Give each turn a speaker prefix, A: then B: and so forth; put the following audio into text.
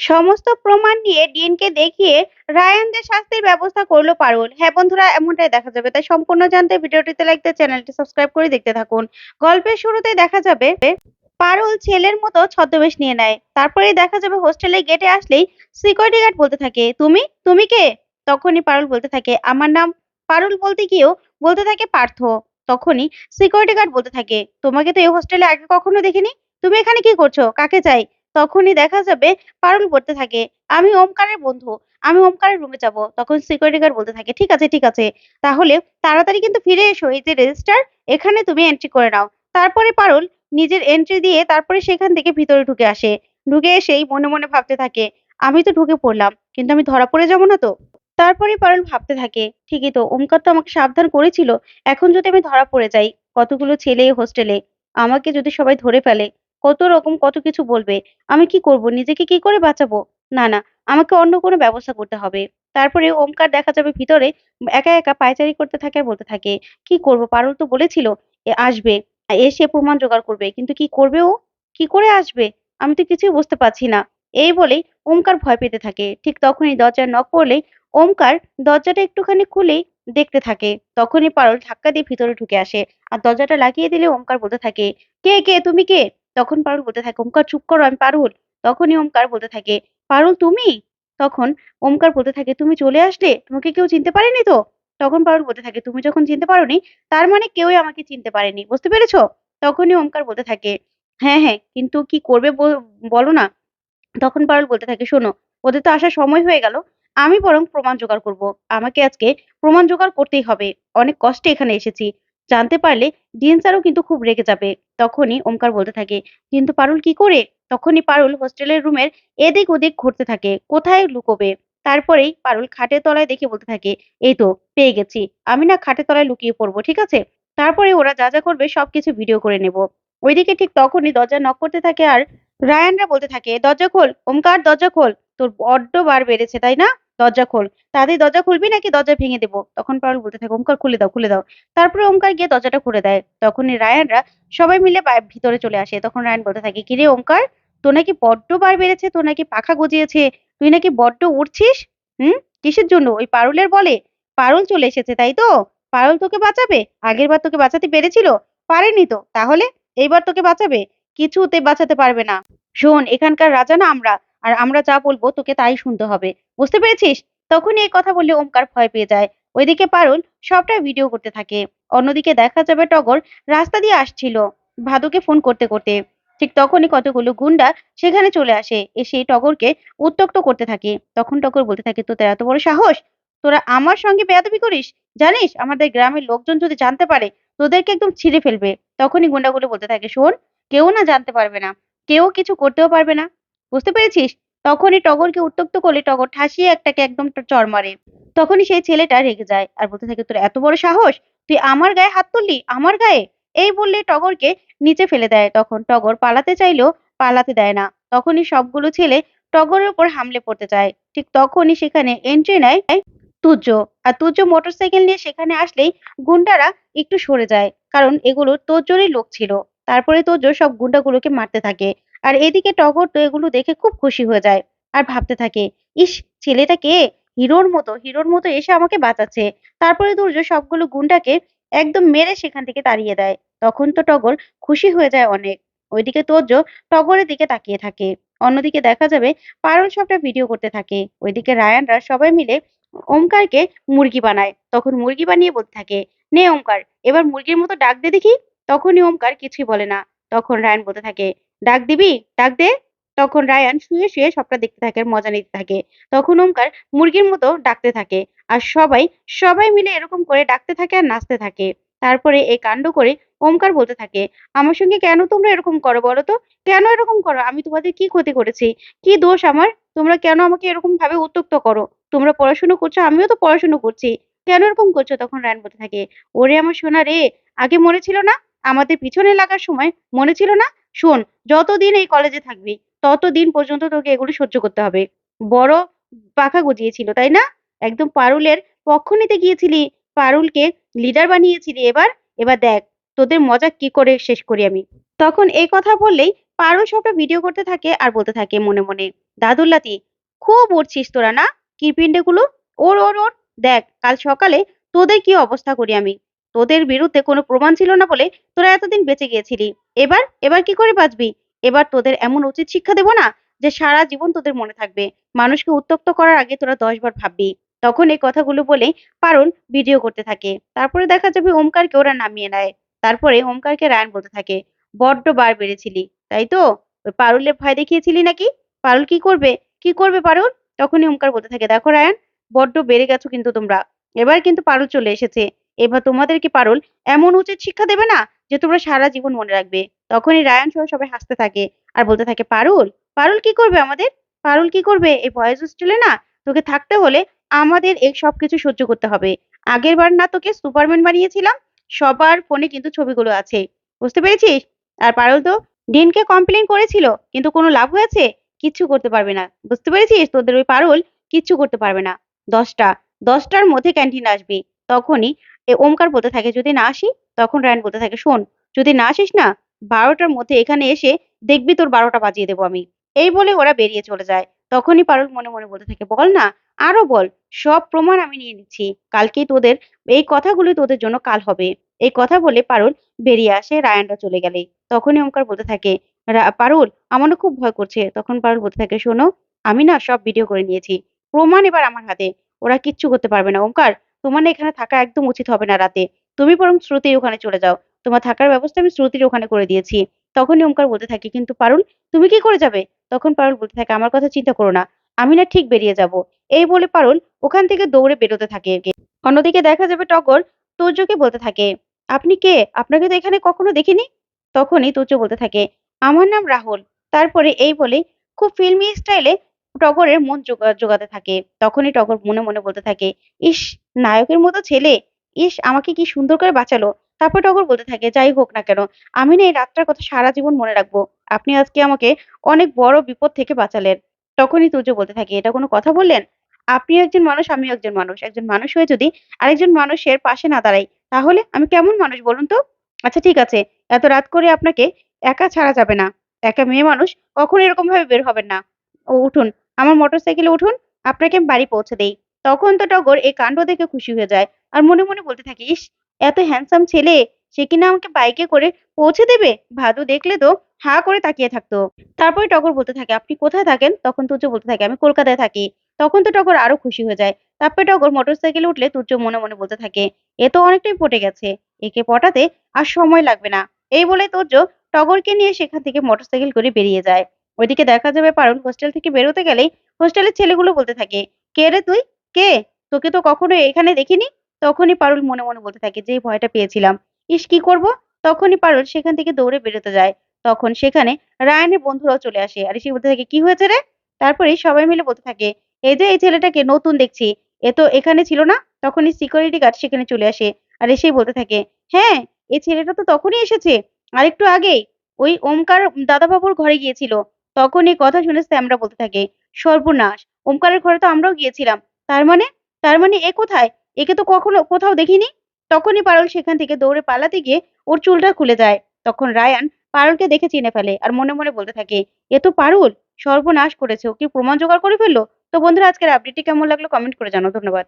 A: সমস্ত প্রমাণ নিয়ে ডিএনকে দেখিয়ে রায়ানদের শাস্তির ব্যবস্থা করল পারুল। হ্যাঁ বন্ধুরা, এমনটাই দেখা যাবে। তাই সম্পূর্ণ জানতে ভিডিওটিতে লাইক দিয়ে চ্যানেলটি সাবস্ক্রাইব করে দেখতে থাকুন। গল্পের শুরুতে দেখা যাবে, পারুল ছেলের মতো ছদ্মবেশ নিয়ে নেয়। তারপরেই দেখা যাবে হোস্টেলের গেটে আসলেই সিকিউরিটি গার্ড বলতে থাকে, তুমি? তুমি কে? তখনই পারুল বলতে থাকে, আমার নাম পারুল বলতে গিয়েও বলতে থাকে পার্থ। তখনই সিকিউরিটি গার্ড বলতে থাকে, তোমাকে তো এই হোস্টেলে আগে কখনো দেখিনি? তুমি এখানে কি করছ? কাকে চাই? তখনই দেখা যাবে পারুল বলতে থাকে। আমি ওমকারের বন্ধু। আমি ওমকারের রুমে যাব। তখন সিকিউরিটি গার্ড বলতে থাকে, ঠিক আছে ঠিক আছে। তাহলে তাড়াতাড়ি কিন্তু ফিরে এসো। এই যে রেজিস্টার এখানে তুমি এন্ট্রি করে নাও। তারপরে পারুল নিজের এন্ট্রি দিয়ে তারপরে সেখান থেকে ভিতরে ঢুকে আসে। ঢুকে এসেই মনে মনে ভাবতে থাকে, আমি তো ঢুকে পড়লাম, কিন্তু আমি ধরা পড়ে যাব না তো? তারপরে পারুল ভাবতে থাকে, ঠিকই তো, ওমকার তো আমাকে সাবধান করেছিল। এখন যদি আমি ধরা পড়ে যাই, কতগুলো ছেলে হোস্টেলে আমাকে যদি সবাই ধরে ফেলে কত রকম কত কিছু বলবে। আমি কি করব? নিজেকে কি করে বাঁচাবো? না না, আমাকে অন্য কোনো ব্যবস্থা করতে হবে। তারপরে ওমকার দেখা যাবে ভিতরে একা একা পায়চারি করতে থাকে আর বলতে থাকে, কি করব? পারুল তো বলেছিল আসবে এসে প্রমাণ জোগাড় করবে। কিন্তু কি করবে ও? কি করে আসবে? আমি তো কিছুই বুঝতে পারছি না। এই বলেই ওমকার ভয় পেতে থাকে। ঠিক তখনই দরজার নক করলেই ওমকার দরজাটা একটুখানি খুলেই দেখতে থাকে। তখনই পারুল ধাক্কা দিয়ে ভিতরে ঢুকে আসে। আর দরজাটা লাগিয়ে দিলে ওমকার বলতে থাকে, কে কে, তুমি কে? তখন পারুল বলতে থাকে, ওমকার চুপ করো, আমি পারুল। তখনই ওমকার বলতে থাকে, পারুল, তুমি? তখন ওমকার বলতে থাকে, তুমি চলে আসলে? তোমাকে কেউ চিনতে পারেনি তো? তখন পারুল বলতে থাকে, তুমি যখন চিনতে পারোনি, তার মানে কেউই আমাকে চিনতে পারেনি, বুঝতে পেরেছ? তখনই ওমকার বলতে থাকে হ্যাঁ হ্যাঁ কিন্তু কি করবে বল- না। তখন পারুল বলতে থাকে, শোনো, ওদের তো আসার সময় হয়ে গেল, আমি বরং প্রমাণ জোগাড় করব। আমাকে আজকে প্রমাণ জোগাড় করতেই হবে। অনেক কষ্টে এখানে এসেছি। জানতে পারলে ডিএন স্যারও কিন্তু খুব রেগে যাবে। তখনই ওমকার বলতে থাকে, কিন্তু পারুল কি করে? তখনই পারুল হোস্টেলের রুমের এদিক ওদিক ঘুরতে থাকে, কোথায় লুকোবে? তারপরেই পারুল খাটের তলায় দেখে বলতে থাকে, এই তো, পেয়ে গেছি। আমি না খাটের তলায় লুকিয়ে পড়ব, ঠিক আছে? তারপরে ওরা যা যা করবে সবকিছু ভিডিও করে নেব। ওইদিকে ঠিক তখনই দরজা নক করতে থাকে আর রায়ানরা বলতে থাকে, দরজা খোল, ওমকার দরজা খোল, তোর বড্ড বার বেড়েছে, তাই না? দরজা খোল। তাদের দরজা খুলবি নাকি দরজা ভেঙে দেবো? তখন পারুল বলতে থাকে, ওমকার, খুলে দাও খুলে দাও। তারপরে ওমকার গিয়ে দরজাটা খুলে দেয়। তখন রায়ানরা সবাই মিলে ভিতরে চলে আসে। তখন রায়ান বলতে থাকে, কিরে ওমকার, তোর নাকি বড্ড বার বেড়েছে, তোর নাকি পাখা গজিয়েছে, তুই নাকি বড্ড উড়ছিস? হুম? কিসের জন্য? ওই পারুলের বলে। পারুল চলে এসেছে, তাই তো? পারুল তোকে বাঁচাবে? আগের বার তোকে বাঁচাতে পেরেছিল? পারেনি তো। তাহলে এইবার তোকে বাঁচাবে? কিছুতে বাঁচাতে পারবে না। শোন, এখানকার রাজা না আমরা। আর আমরা যা বলব তোকে তাই শুনতে হবে। বুঝতে পেরেছিস? তখনই এই কথা বললে ওমকার ভয় পেয়ে যায়। ওইদিকে পারুল সবটা ভিডিও করতে থাকে। অন্যদিকে দেখা যাবে টগর রাস্তা দিয়ে আসছিল ভাদুকে ফোন করতে করতে। ঠিক তখনই কতগুলো গুন্ডা সেখানে চলে আসে। এসে টগরকে উত্তক্ত করতে থাকে। তখন টগর বলতে থাকে, তোদের এত বড় সাহস? তোরা আমার সঙ্গে বেয়াদবি করিস? জানিস, আমাদের গ্রামের লোকজন যদি জানতে পারে, তোদেরকে একদম ছিঁড়ে ফেলবে। তখনই গুন্ডাগুলো বলতে থাকে, শোন, কেউ না জানতে পারবে না। কেউ কিছু করতেও পারবে না। বুঝতে পেরেছিস? তখনই টগরকে উত্তক্ত করলে টগর ঠাসিয়ে একটাকে একদম চড় মারে। তখনই সেই ছেলেটা রেগে যায়। আর বলতে থাকে, তোর এত বড় সাহস? তুই আমার গায়ে হাত তুললি? আমার গায়ে? এই বললে টগরকে নিচে ফেলে দেয়। তখন টগর পালাতে চাইলেও পালাতে দেয় না। তখনই সবগুলো ছেলে টগরের উপর হামলে পড়তে চায়। ঠিক তখনই সেখানে এন্ট্রি নেয় তুর্য আর তুর্য মোটরসাইকেল নিয়ে সেখানে আসলেই গুন্ডারা একটু সরে যায়। কারণ এগুলো তোর্যরই লোক ছিল। তারপরে তোর্য সব গুন্ডাগুলোকে মারতে থাকে। আর এদিকে টগর তো এগুলো দেখে খুব খুশি হয়ে যায় আর ভাবতে থাকে, ইস, ছেলেটা কে? হিরোর মতো হিরোর মতো এসে আমাকে বাঁচাচ্ছে। তারপরে দুর্য সবগুলো গুন্ডাকে একদম মেরে সেখান থেকে তাড়িয়ে দেয়। তখন তো টগর খুশি হয়ে যায় অনেক। ওইদিকে তোর্য টগরের দিকে তাকিয়ে থাকে। অন্যদিকে দেখা যাবে পারুল সবটা ভিডিও করতে থাকে। ওইদিকে রায়ানরা সবাই মিলে ওমকারকে মুরগি বানায়। তখন মুরগি বানিয়ে বলতে থাকে, নে ওমকার, এবার মুরগির মতো ডাক দে দেখি। তখনই ওমকার কিছুই বলে না। তখন রায়ান বলতে থাকে ডাক দিবি? ডাক দে। তখন রায়ান শুয়ে শুয়ে সবটা দেখতে থাকে, মজা নিতে থাকে। তখন ওমকার মুরগির মতো ডাকতে থাকে আর সবাই সবাই মিলে এরকম করে ডাকতে থাকে আর নাচতে থাকে। তারপরে এই কাণ্ড করে ওমকার বলতে থাকে, আমার সঙ্গে কেন তোমরা এরকম করো বলো তো? কেন এরকম করো? আমি তোমাদের কি ক্ষতি করেছি? কি দোষ আমার? তোমরা কেন আমাকে এরকম ভাবে উত্তক্ত করো? তোমরা পড়াশুনো করছ, আমিও তো পড়াশুনো করছি। কেন এরকম করছ? তখন রায়ন বলতে থাকে, ওরে আমার সোনা রে, আগে মনে ছিল না? আমাদের পিছনে লাগার সময় মনে ছিল না? শোন, যতদিন এই কলেজে থাকবি, ততদিন পর্যন্ত তোকে এগুলো সহ্য করতে হবে। বড় পাখা গজিয়েছিল, তাই না? একদম পারুলের পক্ষ নিতে গিয়েছিলি, পারুলকে লিডার বানিয়েছিলি এবার। এবার দেখ, তোদের মজা কি করে শেষ করি আমি। তখন এই কথা বললেই পারুল সবটা ভিডিও করতে থাকে আর বলতে থাকে মনে মনে, দাদুল্লাতি, খুব উড়ছিস তোরা না? কি পিণ্ডেগুলো? ওর ওর ওর, দেখ, কাল সকালে তোদের কি অবস্থা করি আমি? তোদের বিরুদ্ধে কোনো প্রমাণ ছিল না বলে তোরা এতদিন বেঁচে গিয়েছিলি। এবার এবার কি করে বাঁচবি? এবার তোদের এমন উচিত শিক্ষা দেবো না যে সারা জীবন তোদের মনে থাকবে। মানুষকে উত্তক্ত করার আগে তোরা দশবার ভাববি। তখন এই কথাগুলো বলে পারুল ভিডিও করতে থাকে। তারপরে দেখা যাবে ওমকারকে ওরা নামিয়ে নেয়। তারপরে ওমকারকে রায়ন বলতে থাকে, বড্ড বার বেড়েছিলি, তাই তো? ওই পারুলের ভয় দেখিয়েছিলি নাকি? পারুল কি করবে? কি করবে পারুল? তখনই ওমকার বলতে থাকে, দেখো রায়ন, বড্ড বেড়ে গেছো কিন্তু তোমরা। এবার কিন্তু পারুল চলে এসেছে। এবার তোমাদেরকে পারুল? এমন উচিত শিক্ষা দেবে না যে তোমরা সারা জীবন মনে রাখবে। তখনই রায়ান সহ সবাই হাসতে থাকে আর বলতে থাকে, পারুল পারুল কি করবে আমাদের? পারুল কি করবে? এই বয়েজ হোস্টেলে না তোকে থাকতে হলে আমাদের এই সব কিছু সহ্য করতে হবে। আগের বার না তোকে সুপারম্যান বানিয়েছিলাম, সবার ফোনে কিন্তু ছবিগুলো আছে। বুঝতে পেরেছিস? আর পারুল তো ডিনকে কমপ্লেন করেছিল, কিন্তু কোনো লাভ হয়েছে? কিচ্ছু করতে পারবে না। বুঝতে পেরেছিস? তোদের ওই পারুল কিচ্ছু করতে পারবে না। দশটা, দশটার মধ্যে ক্যান্টিন আসবি। তখনই এ ওমকার বলতে থাকে, যদি না আসি? তখন রায়ন বলতে থাকে, শোন, যদি না আসিস না, বারোটার মধ্যে এখানে এসে দেখবি তোর বারোটা বাজিয়ে দেবো আমি। এই বলে ওরা বেরিয়ে চলে যায়। তখনই পারুল মনে মনে বলতে থাকে, বল না, আরও বল, সব প্রমাণ আমি নিয়ে নিচ্ছি। কালকেই তোদের, এই কথাগুলি তোদের জন্য কাল হবে। এই কথা বলে পারুল বেরিয়ে আসে, রায়ানরা চলে গেলে। তখনই ওমকার বলতে থাকে পারুল, আমারও খুব ভয় করছে। তখন পারুল বলতে থাকে, শোনো, আমি না সব ভিডিও করে নিয়েছি। প্রমাণ এবার আমার হাতে। ওরা কিচ্ছু করতে পারবে না, ওমকার। তোমার না এখানে থাকা একদম উচিত হবে না রাতে। তুমি বরং শ্রুতির ওখানে চলে যাও। তোমার থাকার ব্যবস্থা আমি শ্রুতির ওখানে করে দিয়েছি। তখনই ওমকার বলতে থাকে, কিন্তু পারুল, তুমি কি করে যাবে? তখন পারুল বলতে থাকে, আমার কথা চিন্তা করো না। আমি না ঠিক বেরিয়ে যাব। এই বলে পারুল ওখান থেকে দৌড়ে বেরোতে থাকে। অন্যদিকে দেখা যাবে টগর তুর্যকে বলতে থাকে, আপনি কে? আপনাকে তো এখানে কখনো দেখিনি? তখনই তুর্য বলতে থাকে, আমার নাম রাহুল। তারপরে এই বলে, খুব ফিল্মি স্টাইলে টগরের মন জোগা- জোগাতে থাকে। তখনই টগর মনে মনে বলতে থাকে, ইস, নায়কের মতো ছেলে। ইস, আমাকে কি সুন্দর করে বাঁচালো? তারপর টগর বলতে থাকে, যাই হোক না কেন, আমি না এই রাতটার কথা সারা জীবন মনে রাখব। আপনি আজকে আমাকে অনেক বড় বিপদ থেকে বাঁচালেন। তখনই তুর্য বলতে থাকে, এটা কোনো কথা বললেন? আপনি একজন মানুষ, আমিও একজন মানুষ। একজন মানুষ হয়ে যদি আরেকজন মানুষের পাশে না দাঁড়াই, তাহলে আমি কেমন মানুষ বলুন তো? আচ্ছা ঠিক আছে। এত রাত করে আপনাকে একা ছাড়া যাবে না। একা মেয়ে মানুষ কখনো এরকম ভাবে বের হবেন না। ও, উঠুন আমার মোটর সাইকেলে উঠুন, আপনাকে আমি বাড়ি পৌঁছে দেই। তখন তো টগর এই কাণ্ড দেখে খুশি হয়ে যায় আর মনে মনে বলতে থাকে, ইস, এত হ্যান্ডসাম ছেলে, সে কিনা আমাকে বাইকে করে পৌঁছে দেবে? ভাদু দেখলে তো হা করে তাকিয়ে থাকতো। তারপরে টগর বলতে থাকে, আপনি কোথায় থাকেন? তখন তুর্য বলতে থাকে, আমি কলকাতায় থাকি। তখন তো টগর আরও খুশি হয়ে যায়। তারপরে টগর মোটর সাইকেলে উঠলে তুর্য মনে মনে বলতে থাকে, এ তো অনেকটাই পটে গেছে, একে পটাতে আর সময় লাগবে না। এই বলে তুর্য টগরকে নিয়ে সেখান থেকে মোটরসাইকেল করে বেরিয়ে যায়। ওইদিকে দেখা যাবে পারুল হোস্টেল থেকে বেরোতে গেলেই হোস্টেলের ছেলেগুলো বলতে থাকে, কে রে তুই? কে? তোকে তো কখনো এখানে দেখিনি? তখনই পারুল মনে মনে বলতে থাকে যে ভয়টা পেয়েছিলাম। ইস, কি করব? তখনই পারুল সেখান থেকে দৌড়ে বেরোতে যায়। তখন সেখানে রায়ানের বন্ধুরাও চলে আসে। আর, সে বলতে থাকে, কি হয়েছে রে? তারপরে সবাই মিলে বলতে থাকে, এই যে এই ছেলেটাকে নতুন দেখছি, এ তো এখানে ছিল না? তখনই সিকিউরিটি গার্ড সেখানে চলে আসে। আর এসেই বলতে থাকে হ্যাঁ এই ছেলেটা তো তখনই এসেছে আর একটু আগেই। ওই ওমকার দাদাবাবুর ঘরে গিয়েছিল। তখন এই কথা শুনে স্যামরা বলতে থাকে, সর্বনাশ, ওমকারের ঘরে তো আমরাও গিয়েছিলাম। তার মানে? তার মানে এ কোথায়? একে তো কখনো কোথাও দেখিনি। তখনই পারুল সেখান থেকে দৌড়ে পালাতে গিয়ে ওর চুলটা খুলে যায়। তখন রায়ান পারুলকে দেখে চিনে ফেলে আর মনে মনে বলতে থাকে, এ তো পারুল, সর্বনাশ করেছে। ও কি প্রমাণ জোগাড় করে ফেলল? তো বন্ধুরা, আজকের আপডেটটি কেমন লাগল কমেন্ট করে জানাও। ধন্যবাদ।